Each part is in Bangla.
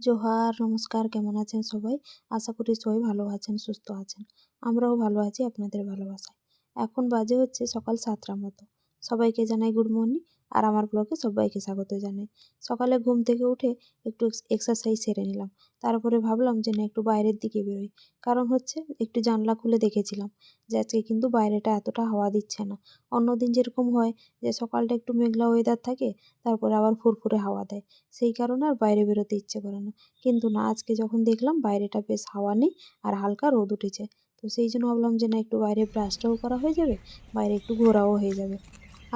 জোহার, নমস্কার, কেমন আছেন সবাই? আশা করি সবাই ভালো আছেন, সুস্থ আছেন। আমরাও ভালো আছি, আপনাদের ভালোবাসায়। এখন বাজে হচ্ছে সকাল সাতটার মতো। সবাইকে জানাই গুড মর্নিং আর আমার ব্লগে সবাইকে স্বাগত জানাই। সকালে ঘুম থেকে উঠে একটু এক্সারসাইজ সেরে নিলাম। তারপরে ভাবলাম যে না, একটু বাইরের দিকে বেরোই। কারণ হচ্ছে একটু জানলা খুলে দেখেছিলাম যে আজকে কিন্তু বাইরেটা এতটা হাওয়া দিচ্ছে না। অন্য দিন যেরকম হয় যে সকালটা একটু মেঘলা ওয়েদার থাকে, তারপরে আবার ফুরফুরে হাওয়া দেয়। সেই কারণে আর বাইরে বেরোতে ইচ্ছে করে না। কিন্তু না, আজকে যখন দেখলাম বাইরেটা বেশ হাওয়া নেই আর হালকা রোদ উঠেছে, তো সেই জন্য ভাবলাম যে না, একটু বাইরে ব্রাশটাও করা হয়ে যাবে, বাইরে একটু ঘোরাও হয়ে যাবে।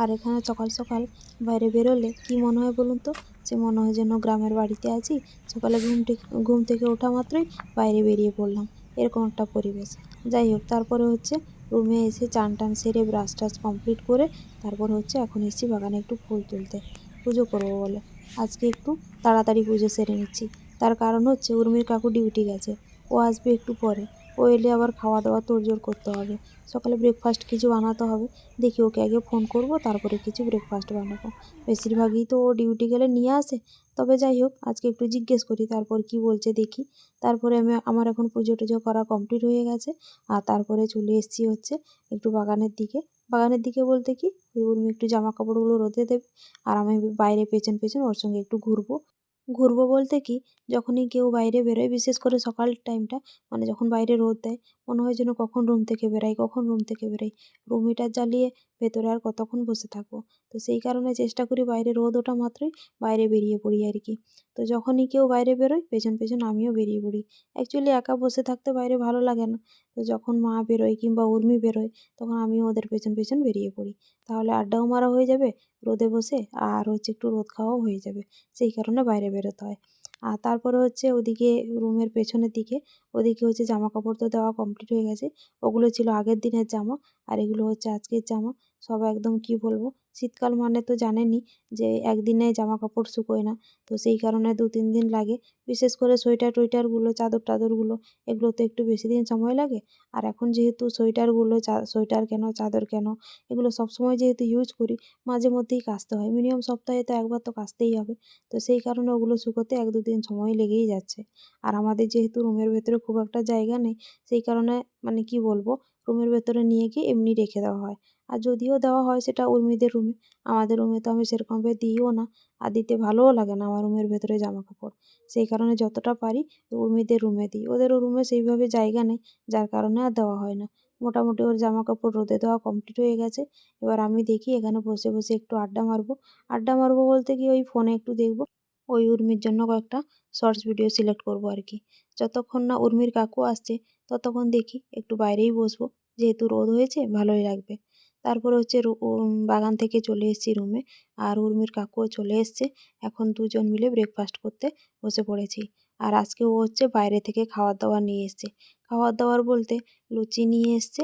আর এখানে সকাল সকাল বাইরে বেরোলে কি মনে হয় বলুন তো? যে মনে হয় যেন গ্রামের বাড়িতে আছি। সকালে ঘুম থেকে ঘুম থেকে ওঠা মাত্রই বাইরে বেরিয়ে পড়লাম। এরকম একটা পরিবেশ। যাই হোক, তারপরে হচ্ছে রুমে এসে চান টান সেরে ব্রাশ টাশ কমপ্লিট করে তারপর হচ্ছে এখন এসেছি বাগানে একটু ফুল তুলতে। পুজো করব বলে। আজকে একটু তাড়াতাড়ি পুজো সেরে নিচ্ছি। তার কারণ হচ্ছে উর্মির কাকু ডিউটি গেছে। ও আসবে একটু পরে। ও এলে আবার খাওয়া দাওয়া তোড়জোড় করতে হবে। সকালে ব্রেকফাস্ট কিছু বানাতে হবে। দেখি ওকে আগে ফোন করব, তারপরে কিছু ব্রেকফাস্ট বানাবো। বেশিরভাগই তো ও ডিউটি গেলে নিয়ে আসে। তবে যাই হোক, আজকে একটু জিজ্ঞেস করি, তারপর কি বলছে দেখি। তারপরে আমি, আমার এখন পুজো টুজো করা কমপ্লিট হয়ে গেছে। আর তারপরে চলে এসেছি হচ্ছে একটু বাগানের দিকে। বাগানের দিকে বলতে কি উর্মি একটু জামা কাপড়গুলো রোদে দেবে, আর আমি বাইরে পেছন পেছন ওর সঙ্গে একটু ঘুরবো। ঘুরবো বলতে কি, যখনই কেউ বাইরে বেরোয়, বিশেষ করে সকাল টাইমটা মানে যখন বাইরে রোদ দেয়, মনে হয় যেন কখন রুম থেকে বেরাই কখন রুম থেকে বেরাই রুম হিটার জ্বালিয়ে ভেতরে আর কতক্ষণ বসে থাকব? তো সেই কারণে চেষ্টা করি বাইরে রোদ ওঠা মাত্রই বাইরে বেরিয়ে পড়ি আর কি। তো যখনই কেউ বাইরে বেরোয়, পেছন পেছন আমিও বেরিয়ে পড়ি। অ্যাকচুয়ালি একা বসে থাকতে বাইরে ভালো লাগে না। তো যখন মা বেরোয় কিংবা উর্মি বেরোয়, তখন আমিও ওদের পেছন পেছন বেরিয়ে পড়ি। তাহলে আড্ডাও মারা হয়ে যাবে রোদে বসে, আর হচ্ছে একটু রোদ খাওয়াও হয়ে যাবে। সেই কারণে বাইরে বেরোতে হয়। আর তারপরে হচ্ছে ওদিকে রুমের পেছনের দিকে, ওদিকে হচ্ছে জামা কাপড় তো দেওয়া কমপ্লিট হয়ে গেছে। ওগুলো ছিল আগের দিনের জামা, আর এগুলো হচ্ছে আজকের জামা। সব একদম কি বলব শীতকাল মানে তো জানেনই যে একদিনে জামা কাপড় শুকোয় না। তো সেই কারণে দু তিন দিন লাগে। বিশেষ করে সোয়েটার টোয়েটারগুলো, চাদর টাদরগুলো এগুলো তো একটু বেশি দিন সময় লাগে। আর এখন যেহেতু সোয়েটারগুলো সোয়েটার কেন, চাদর কেন, এগুলো সবসময় যেহেতু ইউজ করি, মাঝে মধ্যেই কাচতে হয়। মিনিমাম সপ্তাহে তো একবার তো কাচতেই হবে। তো সেই কারণে ওগুলো শুকোতে এক দু দিন সময় লেগেই যাচ্ছে। আর আমাদের যেহেতু রুমের ভেতরে খুব একটা জায়গা নেই, সেই কারণে মানে কি বলব রুমের ভেতরে নিয়ে গিয়ে এমনি রেখে দেওয়া হয়। আর যদিও দেওয়া হয় সেটা উর্মিদের রুমে, আমাদের রুমে তো আমি সেরকমভাবে দিইও না। আর দিতে ভালোও লাগে না আমার রুমের ভেতরে জামা কাপড় সেই কারণে যতটা পারি উর্মিদের রুমে দিই। ওদেরও রুমে সেইভাবে জায়গা নেই, যার কারণে আর দেওয়া হয় না। মোটামুটি ওর জামা কাপড় রোদে দেওয়া কমপ্লিট হয়ে গেছে। এবার আমি দেখি এখানে বসে বসে একটু আড্ডা মারবো। আড্ডা মারবো বলতে কি ওই ফোনে একটু দেখব। ওই উর্মির জন্য কয়েকটা শর্টস ভিডিও সিলেক্ট করব আর কি যতক্ষণ না উর্মির কাকু আসছে, ততক্ষণ দেখি একটু বাইরেই বসবো। যেহেতু রোদ হয়েছে, ভালোই লাগবে। তারপর হচ্ছে বাগান থেকে চলে এসেছি রুমে আর উর্মির কাকুও চলে এসছে। এখন দুজন মিলে ব্রেকফাস্ট করতে বসে পড়েছি। আর আজকে ও হচ্ছে বাইরে থেকে খাবার দাবার নিয়ে এসছে। খাবার দাবার বলতে লুচি নিয়ে এসছে,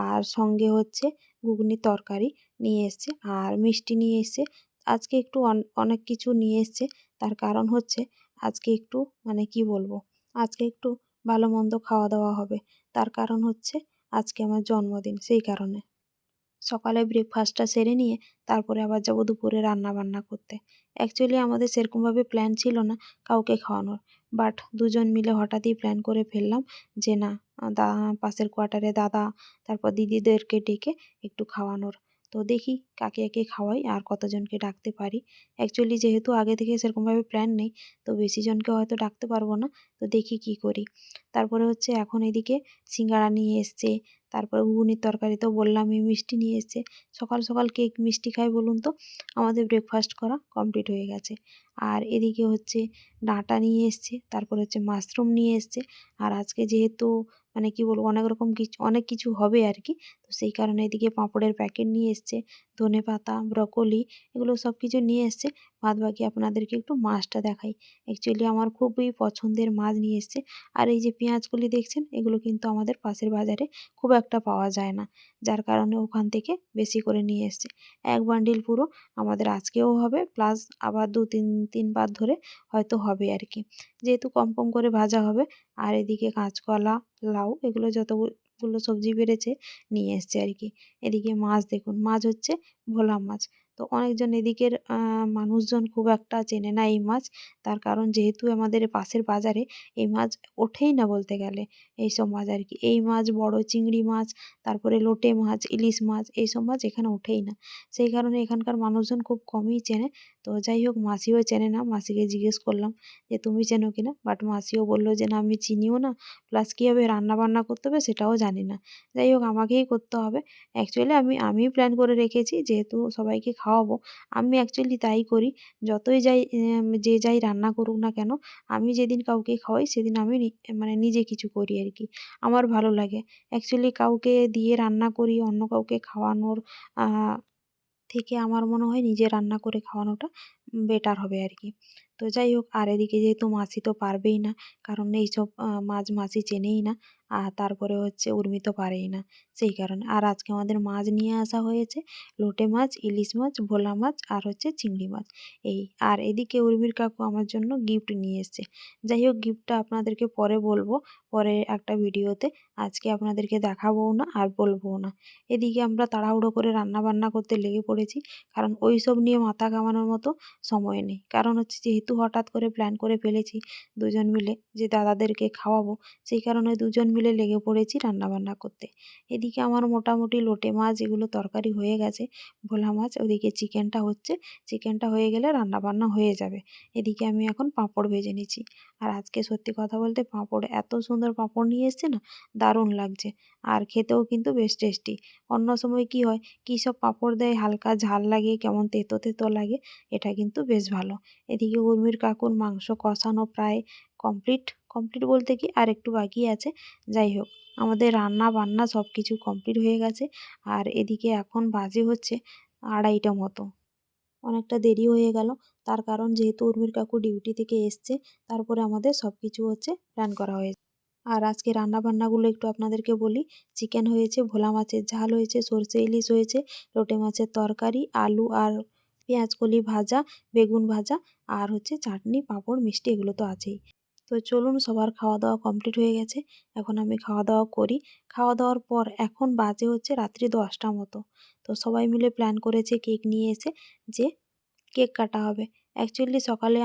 আর সঙ্গে হচ্ছে ঘুগনির তরকারি নিয়ে এসছে, আর মিষ্টি নিয়ে এসছে। আজকে একটু অনেক কিছু নিয়ে এসছে। তার কারণ হচ্ছে আজকে একটু মানে কি বলব, আজকে একটু ভালো মন্দ খাওয়া দাওয়া হবে। তার কারণ হচ্ছে আজকে আমার জন্মদিন, সেই কারণে। সকালে ব্রেকফাস্টটা সেরে নিয়ে তারপরে আবার যাব দুপুরে রান্না বান্না করতে। অ্যাকচুয়ালি আমাদের সেরকমভাবে প্ল্যান ছিল না কাউকে খাওয়ানোর। বাট দুজন মিলে হঠাৎই প্ল্যান করে ফেললাম যে না দা, পাশের কোয়ার্টারে দাদা, তারপর দিদিদেরকে ডেকে একটু খাওয়ানোর। তো দেখি কাকে কাকে খাওয়াই আর কতজনকে ডাকতে পারি। অ্যাকচুয়ালি যেহেতু আগে থেকে সেরকমভাবে প্ল্যান নেই, তো বেশি জনকে হয়তো ডাকতে পারব না। তো দেখি কি করি। তারপরে হচ্ছে এখন এদিকে সিঙ্গাড়া নিয়ে এসছে, তারপরে ঘুগুনির তরকারি তো বললামই মিষ্টি নিয়ে এসছে। সকাল সকাল কেক মিষ্টি খাই বলুন তো, আমাদের ব্রেকফাস্ট করা কমপ্লিট হয়ে গেছে। আর এদিকে হচ্ছে ডাঁটা নিয়ে এসছে, তারপর হচ্ছে মাশরুম নিয়ে এসছে। আর আজকে যেহেতু মানে কি বলব, অনেক রকম কিছু, অনেক কিছু হবে আর কি। তো সেই কারণে এদিকে পাঁপড়ের প্যাকেট নিয়ে এসছে, ধনে পাতা ব্রকলি এগুলো সব কিছু নিয়ে এসছে। বাদ বাকি আপনাদেরকে একটু মাছটা দেখাই। অ্যাকচুয়ালি আমার খুবই পছন্দের মাছ নিয়ে এসছে। আর এই যে পেঁয়াজগুলি দেখছেন, এগুলো কিন্তু আমাদের পাশের বাজারে খুব একটা পাওয়া যায় না। যার কারণে ওখান থেকে বেশি করে নিয়ে এসছে। এক বান্ডিল পুরো আমাদের আজকেও হবে প্লাস আবার দু তিন, তিনবার ধরে হয়তো হবে আর কি। যেহেতু কম কম করে ভাজা হবে, আর এদিকে কাঁচকলা, লাউ এগুলো যতগুলো সবজি বেড়েছে নিয়ে এসছে আর কি। এদিকে মাছ দেখুন মাছ হচ্ছে ভোলা মাছ। তো অনেকজন এদিকের মানুষজন খুব একটা চেনে না এই মাছ। তার কারণ যেহেতু আমাদের পাশের বাজারে এই মাছ ওঠেই না বলতে গেলে, এইসব মাছ আর কি। এই মাছ বড় চিংড়ি মাছ, তারপরে লোটে মাছ, ইলিশ মাছ, এইসব মাছ এখানে ওঠেই না। সেই কারণে এখানকার মানুষজন খুব কমই চেনে। তো যাই হোক, মাসিও চেনে না। মাসিকে জিজ্ঞেস করলাম যে, তুমি চেনো কি না? বাট মাসিও বলল যে, না, আমি চিনিও না। প্লাস কীভাবে রান্না বান্না করতে হবে সেটাও জানি না। যাই হোক, আমাকেই করতে হবে। অ্যাকচুয়ালি আমি, আমিই প্ল্যান করে রেখেছি। যেহেতু সবাইকে খাওয়াবো। আমি অ্যাকচুয়ালি তাই করি। যতই যাই যে যাই রান্না করুক না কেন, আমি যেদিন কাউকে খাওয়াই, সেদিন আমি মানে নিজে কিছু করি আর কি। আমার ভালো লাগে। অ্যাকচুয়ালি কাউকে দিয়ে রান্না করি, অন্য কাউকে খাওয়ানোর থেকে আমার মনে হয় নিজে রান্না করে খাওয়ানোটা বেটার হবে আর কি। তো যাই হোক, আর এদিকে যেহেতু মাসি তো পারবেই না, কারণ এইসব মাছ মাসি চেনেই না আর তারপরে হচ্ছে উর্মি তো পারেই না। সেই কারণে। আর আজকে আমাদের মাছ নিয়ে আসা হয়েছে। লোটে মাছ, ইলিশ মাছ, ভোলা মাছ আর হচ্ছে চিংড়ি মাছ। এই আর এদিকে উর্মির কাকু আমার জন্য গিফট নিয়ে এসছে। যাই হোক গিফটটা আপনাদেরকে পরে বলব। পরে একটা ভিডিওতে। আজকে আপনাদেরকে দেখাবও না আর বলবও না। এদিকে আমরা তাড়াহুড়ো করে রান্না বান্না করতে লেগে পড়েছি। কারণ ওই সব নিয়ে মাথা কামানোর মতো সময় নেই। কারণ হচ্ছে যেহেতু হঠাৎ করে প্ল্যান করে ফেলেছি দুজন মিলে যে দাদাদেরকে খাওয়াবো, সেই কারণে দুজন মিলে লেগে পড়েছি রান্নাবান্না করতে। এদিকে আমার মোটামুটি লোটে মাছ এগুলো তরকারি হয়ে গেছে, ভোলা মাছ, ওদিকে চিকেনটা হচ্ছে, চিকেনটা হয়ে গেলে রান্নাবান্না হয়ে যাবে। এদিকে আমি এখন পাঁপড় ভেজে নিচ্ছি। আর আজকে সত্যি কথা বলতে পাঁপড়, এত সুন্দর পাঁপড় নিয়ে এসছে না, দারুণ লাগছে। আর খেতেও কিন্তু বেশ টেস্টি। অন্য সময় কি হয়, কী সব পাঁপড় দেয়, হালকা ঝাল লাগে, কেমন তেতো তেতো লাগে, এটা কিন্তু বেশ ভালো। এদিকে উর্মির কাকুর মাংস কষানো প্রায় কমপ্লিট কমপ্লিট বলতে কি আর একটু বাকি আছে। যাই হোক, আমাদের রান্না বান্না সব কিছু কমপ্লিট হয়ে গেছে। আর এদিকে এখন বাজে হচ্ছে আড়াইটা মতো। অনেকটা দেরি হয়ে গেল। তার কারণ যেহেতু উর্মির কাকু ডিউটি থেকে এসছে, তারপরে আমাদের সব কিছু হচ্ছে প্ল্যান করা হয়েছে। আর আজকে রান্না বান্নাগুলো একটু আপনাদেরকে বলি। চিকেন হয়েছে, ভোলা মাছের ঝাল হয়েছে, সর্ষে ইলিশ হয়েছে, লোটে মাছের তরকারি, আলু আর পেঁয়াজ কলি ভাজা, বেগুন ভাজা, আর হচ্ছে চাটনি, পাঁপড়, মিষ্টি এগুলো তো আছেই। তো চলুন সবার খাওয়া দাওয়া কমপ্লিট হয়ে গেছে। এখন আমি খাওয়া দাওয়া করি। খাওয়া দাওয়ার পর এখন বাজে হচ্ছে রাত্রি দশটা মতো। তো সবাই মিলে প্ল্যান করেছে কেক নিয়ে এসে যে কেক কাটা হবে। অ্যাকচুয়ালি সকালে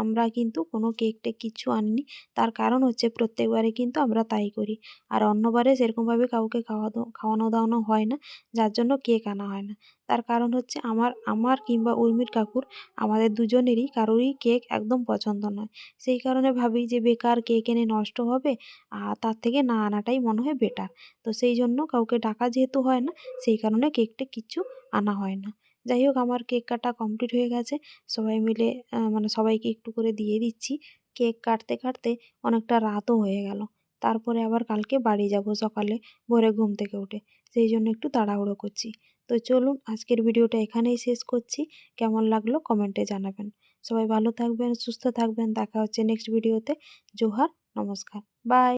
আমরা কিন্তু কোনো কেক টেক কিচ্ছু আনিনি। তার কারণ হচ্ছে প্রত্যেকবারে কিন্তু আমরা তাই করি। আর অন্যবারে সেরকমভাবে কাউকে খাওয়া খাওয়ানো দাওয়ানো হয় না, যার জন্য কেক আনা হয় না। তার কারণ হচ্ছে আমার আমার কিংবা উর্মির কাকুর, আমাদের দুজনেরই কারোরই কেক একদম পছন্দ নয়। সেই কারণে ভাবি যে বেকার কেক এনে নষ্ট হবে, আর তার থেকে না আনাটাই মনে হয় বেটার তো সেই জন্য কাউকে ডাকা যেহেতু হয় না, সেই কারণে কেকটা কিচ্ছু আনা হয় না। যাই হোক, আমার কেক কাটা কমপ্লিট হয়ে গেছে। সবাই মিলে মানে সবাইকে একটু করে দিয়ে দিচ্ছি। কেক কাটতে কাটতে অনেকটা রাতও হয়ে গেল। তারপরে আবার কালকে বাড়ি যাব সকালে, ভোরে ঘুম থেকে উঠে। সেই জন্য একটু তাড়াহুড়ো করছি। তো চলুন, আজকের ভিডিওটা এখানেই শেষ করছি। কেমন লাগল কমেন্টে জানাবেন। সবাই ভালো থাকবেন, সুস্থ থাকবেন। দেখা হচ্ছে নেক্সট ভিডিওতে জোহার, নমস্কার। বাই